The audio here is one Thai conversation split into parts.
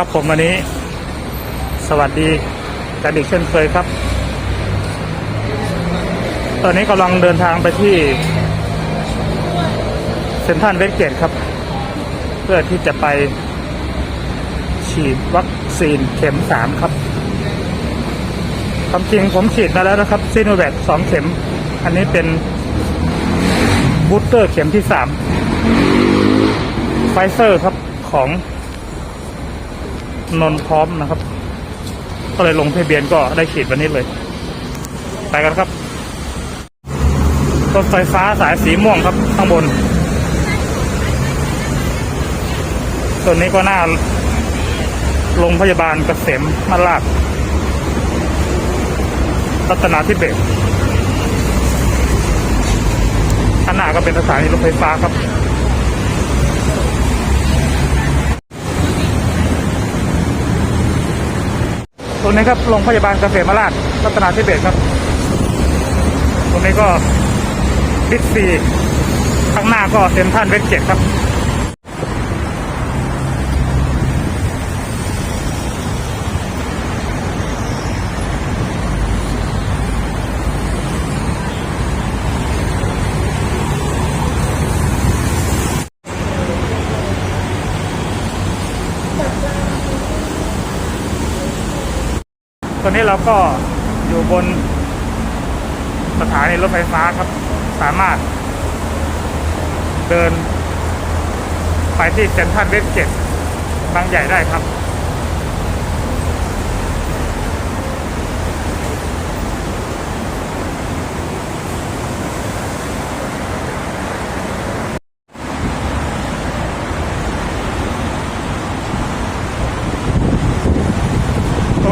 ครับผมวันนี้ สวัสดีกันอีกเช่นเคยครับ ตอนนี้กำลังเดินทางไปที่เซ็นทรัลเวสเกตครับ เพื่อที่จะไปฉีดวัคซีนเข็มสามครับความจริงผมฉีดมาแล้วนะครับซีโนแวคสองเข็ม อันนี้เป็นบูสเตอร์เข็มที่สามไฟเซอร์ครับของ นนพร้อมนะครับ ก็เลยลงทะเบียนก็ได้ฉีดวันนี้เลย ไปกันครับรถไฟฟ้าสายสีม่วงครับ ข้างบน ส่วนนี้ก็หน้าโรงพยาบาลเกษมมาลาดรัตนาธิเบศรข้างหน้าก็เป็นสถานีรถไฟฟ้าครับ ตรง นี้ครับโรงพยาบาลเกษมราชรัตนาธิเบศครับ ตรงนี้ก็บิ๊กซีข้างหน้าก็เซ็นทรัลเวสเกตครับ อนนี้เราก็อยู่บนสถานีรถไฟฟ้าครับ สามารถเดินไปที่เซ็นทรัลเวสเกตบางใหญ่ได้ครับ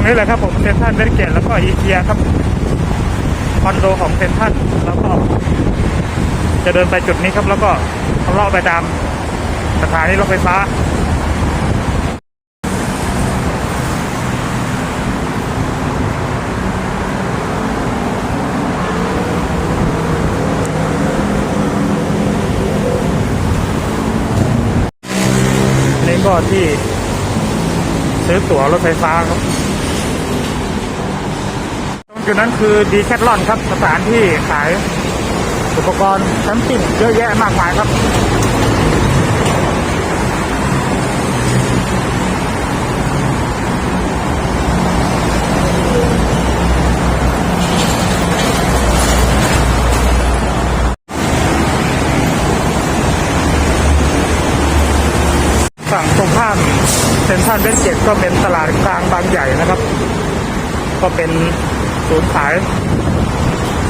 รงนี้แหละครับผมเซนทรัลเวสเกตแล้วก็อีเกียครับคอนโดของเซนทรัลแล้วก็ จะเดินไปจุดนี้ครับ แล้วก็เลาะไปตามสถานีรถไฟฟ้านี่ก็ที่ซื้อตั๋วรถไฟฟ้าครับ จุดนั้นคือดีแคทลอนครับสถานที่ขายอุปกรณ์แคมปิ้งเยอะแยะมากมายครับฝั่งตรงข้ามเซ็นทรัลเวสเกตก็เป็นตลาดกลางบางใหญ่นะครับ ก็เป็น ศูนย์ขาย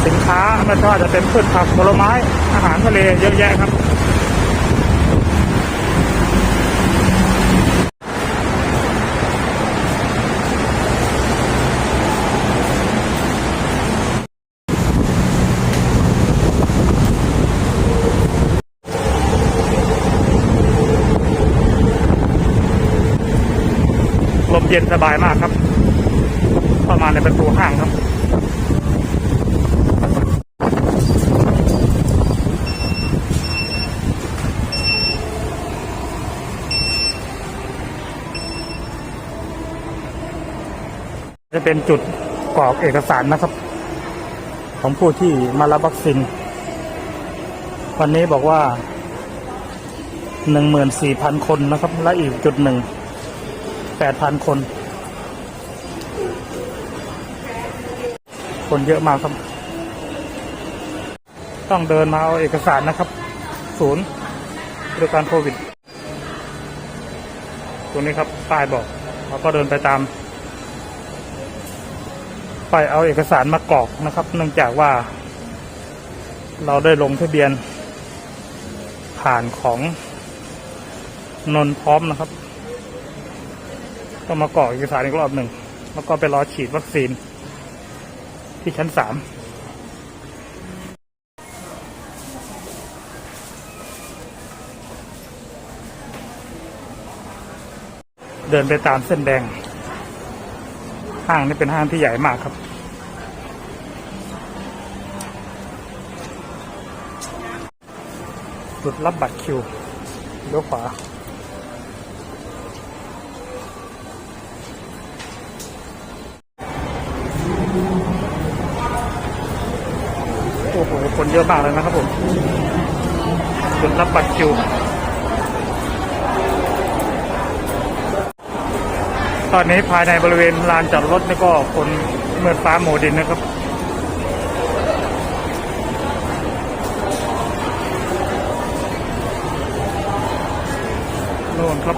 สินค้าไม่ว่าจะเป็นพืชผักผลไม้อาหารทะเลเยอะแยะครับ ลมเย็นสบายมากครับเข้ามาณในประตูห้างครับ จะเป็นจุดกรอกเอกสารนะครับ ของผู้ที่มารับวัคซีนวันนี้บอกว่าหนึ่งหมื่นสี่พันคนนะครับ และอีกจุดหนึ่งแปดพันคน คนเยอะมากครับ ต้องเดินมาเอาเอกสารนะครับ ศูนย์บริการโควิด ตรงนี้ครับป้ายบอกเราก็เดินไปตาม ไปเอาเอกสารมากรอกนะครับ เนื่องจากว่า เราได้ลงทะเบียน ผ่านของนนท์พร้อมนะครับ ก็มากรอกเอกสารอีกรอบหนึ่ง แล้วก็ไปรอฉีดวัคซีน ที่ชั้นสามเดินไปตามเส้นแดง ห้างนี่เป็นห้างที่ใหญ่มากครับ จุดรับบัตรคิวเลี้ยวขวาโอ้โห คนเยอะมากเลยนะครับผมจุดรับบัตรคิว ตอนนี้ภายในบริเวณลานจอดรถนี่ก็คนเมือนฟ้าโมดินนะครับโน่นครับ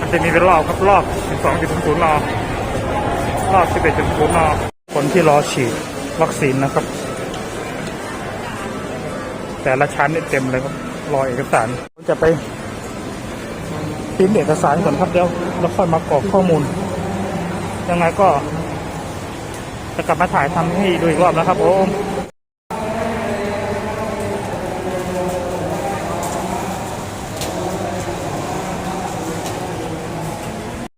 มันจะมีเป็นรอบครับรอบ12.0นรอบ11.0นคนที่รอฉีดวัคซีนนะครับ แต่ละชั้นนี่เต็มเลยครับรอเอกสารจะไป พิมพ์เอกสารก่อนครับเดี๋ยวแล้วค่อยมากรอกข้อมูล ยังไงก็ จะกลับมาถ่ายทำให้ดูอีกรอบนะครับผม